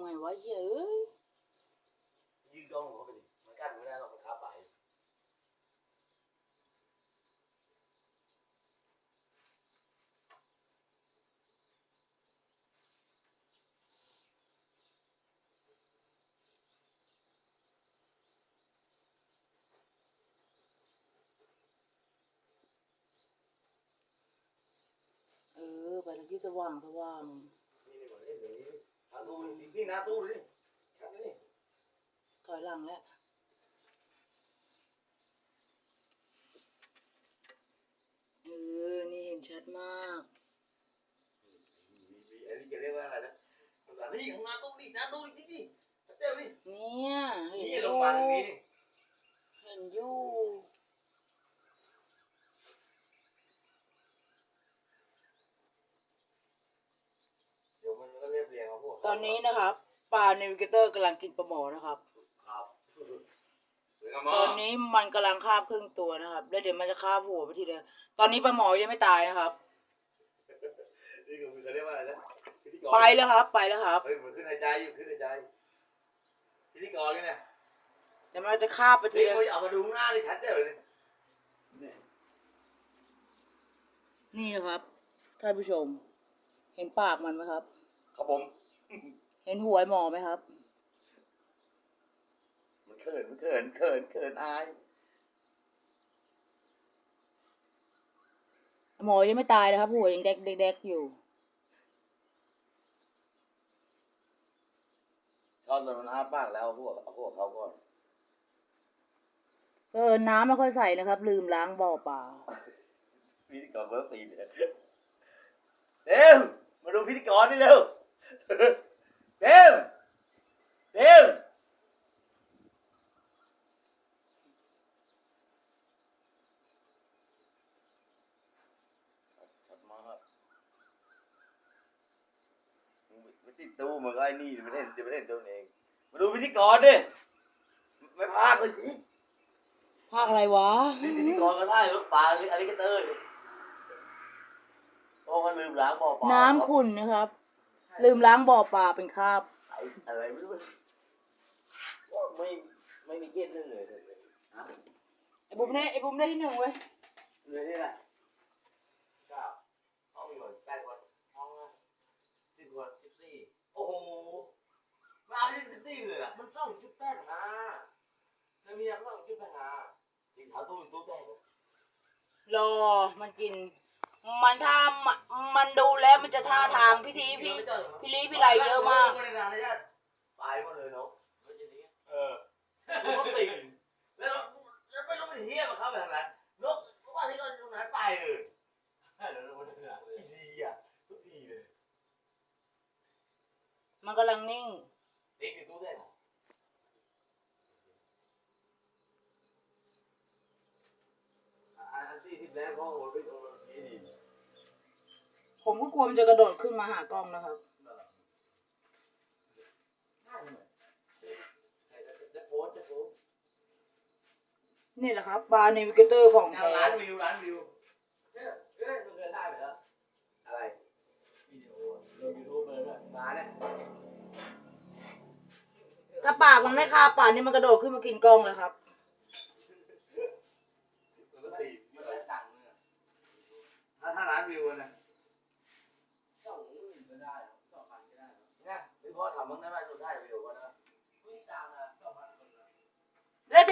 ไงวะเหี้ยเอ้ยยืนกล้องเข้าไปดิมันกั้นไม่ได้หรอกมันค้าไปเออไปทางที่สว่างสว่างนี่นี่หมดเลยเดี๋ยวนี้ทางตู้นี่ นี่หน้าตู้เลยชัดเลยถอยหลังแล้วเออ นี่เห็นชัดมากมีมีอันนี้จะเรียกว่าอะไรนะภาษานี่ข้างหน้าตู้นี่หน้าตู้นี่นี่ชัดเจนนี่เนี่ยเห็นนี่อลงยู่มาตรงนี้นี่ เห็นอยู่ เดี๋ยวมันก็เรียบเรียงเอาพวก ตอนนี้นะครับปลาเนวิเกเตอร์กำลังกินปลาหมอนะครับ ครับสวยงามตมาอนกนี้มันกำลังคาบครึ่งตัวนะครับ แล้วเดี๋ยวมันจะคาบหัวไปทีเดียวตอนนี้ปลาหมอยังไม่ตายนะครับนี่คือเขาเรียกว่าอะไรนะพิธีกรไปแล้วครับ ไปแล้วครับเฮ้ยมันขึ้นหายใจอยู่ขึ้นหายใจพิธีกรเนี่ยเดี๋ยวมันจะคาบไปทีเฮ้ยเดียวเขาเอามาดูข้างหน้าดิชัดเจนเลยนี่นี่นะครับท่านผู้ชม เห็นปากมันไหมครับ ครับผม เห็นหัวไอ้หมอไหมครับ มันเขินมันเขินเขินเขินอาย หมอยังไม่ตายเลยครับหัวยังเด็กเด็กๆอยู่ ชอบตอนมันอ้าปากแล้วเอาพวกเอาพวกเขาก่อนเออน้ำไม่ค่อยใส่นะครับ ลืมล้างบ่อเปล่าพิธีกรเบิร์ดตีนเนี่ยเร็วมาดูพิธีกรนี่เร็ว เร็วเร็วชัดมากมึงไม่ติดตู้มันก็ไอ้นี่ไม่เล่นจะไม่เล่นตัวเอง มาดูพิธีกรดิ ไม่พลาดเลยสิภาคอะไรวะนี่พิธีกรก็ได้รถปลาหรืออลิเกเตอร์ดิโอ้มันลืมล้างบ่อปลาน้ำขุ่นนะครับ ลืมล้างบ่อปลาเป็นคราบ ไอ้อะไรไม่รู้ไม่ไม่มีเกียรติเลยเลยเลยฮะไอ้บุ๋มได้ไอ้บุ๋มได้ที่หนึ่งเว้ยเลยที่ไหนเก้าห้องมีคนแปดคนห้องละสิบคนสิบสี่โอ้โหมาที่สิบสี่เลยอะมันสองจุดแปดนะเคยมีอย่างสองจุดแปดนะจริงเท้าตู้เป็นตู้แตกเลยรอมันกิน มันท่ามันมันดูแล้วมันจะท่าทางพิธีพี่พิลีพิไลเยอะมาก ตายหมดเลยเนาะเออมันก็ตีนแล้วเราแล้วไม่รู้เป็นเฮี้ยมาเข้าไปทางไหนนกทุกวันนี้ก็ตรงนั้นไปเลยอีซีอะทุกทีเลยมันกำลังนิ่ง ติ๊กในตู้ได้เหรออันสี่สิบแล้วก็โอ้ยโอ้ยชี้ดี ผม ก็กลัวมันจะกระโดดขึ้นมาหากล้องนะครับจะโพสจะโพสนี่แหละครับปลาเนวิเกเตอร์ของแท้ล้านวิวล้านวิวเนี่ยเอ้ยมันเคยได้ไปแล้วอะไรวิดีโอลงยูทูบเลยด้วยมาเนี่ยถ้าปากมันไม่คาปากนี่มันกระโดดขึ้นมากินกล้องเลยครับมันก็ตีมันก็ดังเลยถ้าถ้าล้านวิวนะสองหมื่นก็ได้สองพันก็ได้เนี่ยพี่พ่อทำมั้งได้ไหมสุดท้ายวิวก็นะไม่ตามนะสองพั